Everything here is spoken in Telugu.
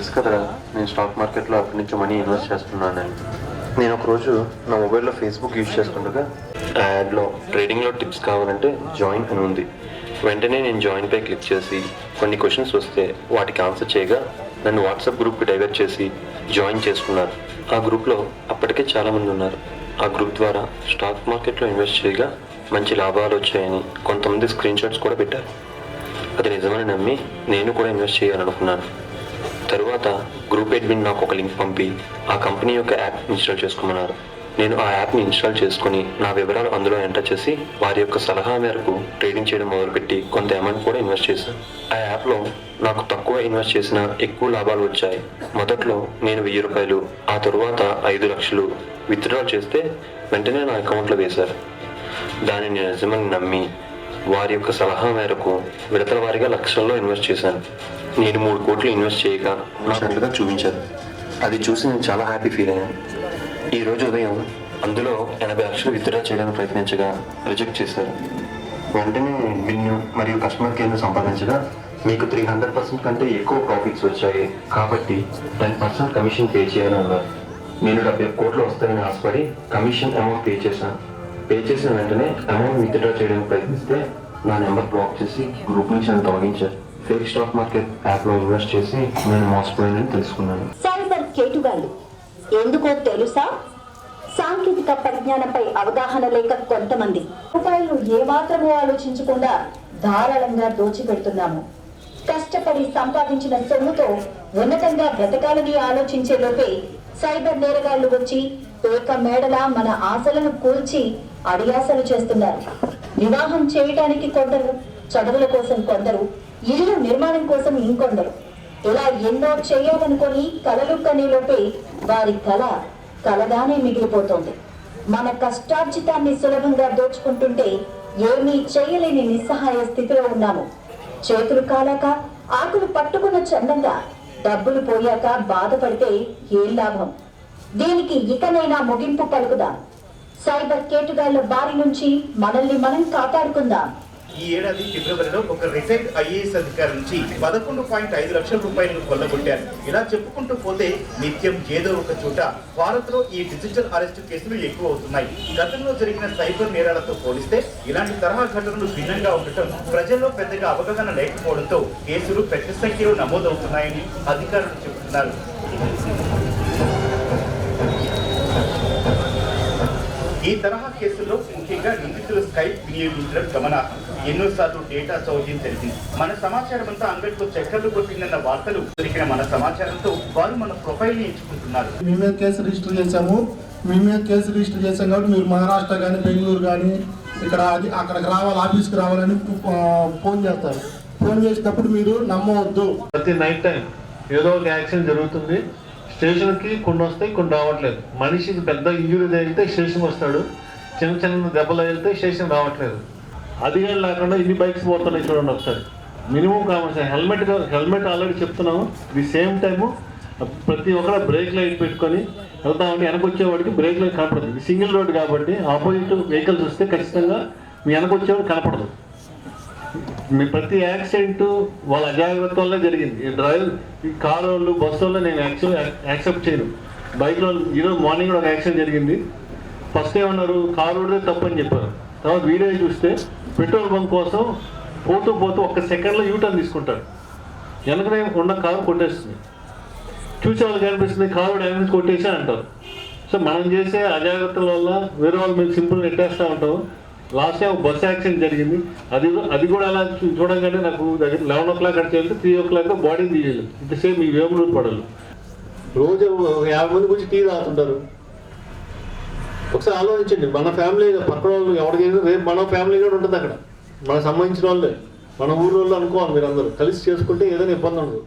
నేను స్టాక్ మార్కెట్లో అక్కడి నుంచి మనీ ఇన్వెస్ట్ చేస్తున్నానని నేను ఒకరోజు నా మొబైల్లో ఫేస్బుక్ యూజ్ చేసుకుంటగా యాడ్లో ట్రేడింగ్లో టిప్స్ కావాలంటే జాయిన్ అని ఉంది. వెంటనే నేను జాయిన్ పై క్లిక్ చేసి కొన్ని క్వశ్చన్స్ వస్తే వాటికి ఆన్సర్ చేయగా నన్ను వాట్సాప్ గ్రూప్కి డైవర్ట్ చేసి జాయిన్ చేసుకున్నారు. ఆ గ్రూప్లో అప్పటికే చాలామంది ఉన్నారు. ఆ గ్రూప్ ద్వారా స్టాక్ మార్కెట్లో ఇన్వెస్ట్ చేయగా మంచి లాభాలు వచ్చాయని కొంతమంది స్క్రీన్ షాట్స్ కూడా పెట్టారు. అది నిజమని నమ్మి నేను కూడా ఇన్వెస్ట్ చేయాలనుకున్నాను. తరువాత గ్రూప్ అడ్మిన్ నాకు ఒక లింక్ పంపి ఆ కంపెనీ యొక్క యాప్ ఇన్స్టాల్ చేసుకోమన్నారు. నేను ఆ యాప్ని ఇన్స్టాల్ చేసుకుని నా వివరాలు అందులో ఎంటర్ చేసి వారి యొక్క సలహా మేరకు ట్రేడింగ్ చేయడం మొదలుపెట్టి కొంత అమౌంట్ కూడా ఇన్వెస్ట్ చేశాను ఆ యాప్లో నాకు తక్కువ ఇన్వెస్ట్ చేసిన ఎక్కువ లాభాలు వచ్చాయి. మొదట్లో నేను వెయ్యి రూపాయలు ఆ తరువాత ఐదు లక్షలు విత్డ్రా చేస్తే వెంటనే నా అకౌంట్లో వేశారు. దానిని నిజమని నమ్మి వారి యొక్క సలహా మేరకు విడతల వారిగా లక్షల్లో ఇన్వెస్ట్ చేశాను. నేను మూడు కోట్లు ఇన్వెస్ట్ చేయక ఉన్నట్లుగా చూపించారు అది చూసి నేను చాలా హ్యాపీ ఫీల్ అయ్యాను. ఈరోజు ఉదయం అందులో ఎనభై లక్షలు విత్డ్రా చేయడానికి ప్రయత్నించగా రిజెక్ట్ చేశారు. వెంటనే మిన్యూ మరియు కస్టమర్ కేర్ను సంపాదించగా మీకు త్రీ హండ్రెడ్ పర్సెంట్ కంటే ఎక్కువ ప్రాఫిట్స్ వచ్చాయి. కాబట్టి టెన్ పర్సెంట్ కమిషన్ పే చేయాలని అన్నారు. నేను డెబ్బై కోట్లు వస్తాయని ఆశపడి కమిషన్ అమౌంట్ పే చేశాను. పే చేసిన వెంటనే అమౌంట్ విత్డ్రా చేయడానికి ప్రయత్నిస్తే నా నెంబర్ బ్లాక్ చేసి గ్రూప్ నుంచి నన్ను తొలగించారు ఫేక్ స్టాక్ మార్కెట్ యాప్లో ఇన్వెస్ట్ చేసి నేను మోసపోయానని తెలుసుకున్నాను. సైబర్ కేటుగాళ్ళు ఎందుకో తెలుసా? సాంకేతిక పరిజ్ఞానంపై అవగాహన లేక కొంతమంది రూపాయలు ఏమాత్రమూ ఆలోచించకుండా ధారాళంగా దోచిపెడుతున్నాము. కష్టపడి సంపాదించిన సొమ్ముతో ఉన్నతంగా బ్రతకాలని ఆలోచించే లోపే సైబర్ నేరగాళ్ళు వచ్చి ఏక మేడలా మన ఆశలను కూల్చి అడియాసలు చేస్తున్నారు. వివాహం చేయటానికి కొందరు చదువుల కోసం కొందరు ఇల్లు నిర్మాణం కోసం ఇంకొందరు. ఇలా ఎన్నో చేయాలనుకొని కలలు కనేలోపే వారి కళ కలగానే మిగిలిపోతోంది. మన కష్టార్జితాన్ని సులభంగా దోచుకుంటుంటే ఏమీ చేయలేని నిస్సహాయ స్థితిలో ఉన్నాము. చేతులు కాలాక ఆకులు పట్టుకున్న చందంగా డబ్బులు పోయాక బాధపడితే ఏం లాభం? దీనికి ఇకనైనా ముగింపు పలుకుదాం. సైబర్ కేటుగాళ్ళ బారి నుంచి మనల్ని మనం కాపాడుకుందాం. ఈ ఏడాది ఫిబ్రవరిలో ఒక రిటైర్డ్ ఐఏఎస్ అధికారి నుంచి పదకొండు పాయింట్ ఐదు లక్షల రూపాయలను కొల్లగొట్టారు. ఇలా చెప్పుకుంటూ పోతే నిత్యం ఏదో ఒక చోట భారత్లో ఈ డిజిటల్ అరెస్ట్ కేసులు ఎక్కువ అవుతున్నాయి గతంలో జరిగిన సైబర్ నేరాలతో పోలిస్తే ఇలాంటి తరహా ఘటనలు భిన్నంగా ఉండటం ప్రజల్లో పెద్దగా అవగాహన లేకపోవడంతో కేసులు పెద్ద సంఖ్యలో నమోదవుతున్నాయని అధికారులు చెబుతున్నారు. ఈ తరహా కేసుల్లో ముఖ్యంగా నిందితులు స్కైప్ వినియోగించడం గమనార్హం. ఎన్నోసార్లు డేటా సౌజన్యం తెలిసింది. మన సమాచారం అంతా అంగట్లో చక్కర్లు కొట్టిందన్న వార్తలు దొరికిన మన సమాచారంతో వారు మన ప్రొఫైల్ని ఎంచుకుంటున్నారు. మీ మీద కేసు రిజిస్టర్ చేశాము. మీ మీద కేసు రిజిస్టర్ చేశాం కాబట్టి మీరు మహారాష్ట్ర కానీ బెంగళూరు కానీ ఇక్కడ అది అక్కడికి రావాలి ఆఫీస్కి రావాలని ఫోన్ చేస్తారు. ఫోన్ చేసినప్పుడు మీరు నమ్మవద్దు. ప్రతి నైట్ టైం ఏదో ఒక యాక్సిడెంట్ జరుగుతుంది. స్టేషన్కి కొన్ని వస్తాయి కొన్ని రావట్లేదు. మనిషికి పెద్ద ఇంజురీ తగిలితే స్టేషన్ వస్తాడు. చిన్న చిన్న దెబ్బలు వెళ్తే స్టేషన్ రావట్లేదు. అది కానీ లేకుండా ఇన్ని బైక్స్ పోతున్నాయి చూడండి ఒకసారి. మినిమం కావాల్సిన హెల్మెట్ హెల్మెట్ ఆల్రెడీ చెప్తున్నాము. The same time. ప్రతి ఒక్కరు బ్రేక్ లైట్ పెట్టుకొని వెళ్తామండి వెనకొచ్చేవాడికి బ్రేక్ లైట్ కనపడదు. ఇది సింగిల్ రోడ్ కాబట్టి ఆపోజిట్ వెహికల్స్ వస్తే ఖచ్చితంగా మీ వెనకొచ్చేవాడు కనపడదు. మీ ప్రతి యాక్సిడెంట్ వాళ్ళ అజాగ్రత్త వల్ల జరిగింది. ఈ డ్రైవర్ ఈ కార్ వాళ్ళు బస్సు వాళ్ళు నేను యాక్చువల్ యాక్సెప్ట్ చేయను. బైక్లో ఈరోజు మార్నింగ్ కూడా ఒక యాక్సిడెంట్ జరిగింది. ఫస్ట్ ఏమన్నారు? కారు రోడ్దే తప్పని చెప్పారు. తర్వాత వీడియో చూస్తే పెట్రోల్ బంక్ కోసం పోతూ పోతూ ఒక్క సెకండ్లో యూటర్న్ తీసుకుంటాడు. వెనకనే ఉన్న కారు కొట్టేస్తుంది. చూసే వాళ్ళకి అనిపిస్తుంది కారు డ్యామేజ్ కొట్టేసి అంటారు. సో మనం చేసే అజాగ్రత్తల వల్ల వేరే వాళ్ళ మీద సింపుల్ నెట్టేస్తూ ఉంటాం. లాస్ట్ టైం బస్ యాక్సిడెంట్ జరిగింది. అది అది కూడా అలా చూడంగానే చూడగానే నాకు దగ్గర లెవెన్ ఓ క్లాక్ అడిచి వెళ్తే త్రీ ఓ క్లాక్ బాడీని తీయాలి ఇంతసేపు ఈ వేములూరు పడలు. రోజు ఒక యాభై మంది గురించి టీ తాగుతుంటారు. ఒకసారి ఆలోచించండి. మన ఫ్యామిలీ పక్కన వాళ్ళు ఎవరికైనా రేపు మన ఫ్యామిలీ కూడా ఉంటుంది అక్కడ. మనకు సంబంధించిన వాళ్ళే. మన ఊరి వాళ్ళు అనుకోవాలి మీరు అందరూ కలిసి చేసుకుంటే ఏదైనా ఇబ్బంది ఉండదు.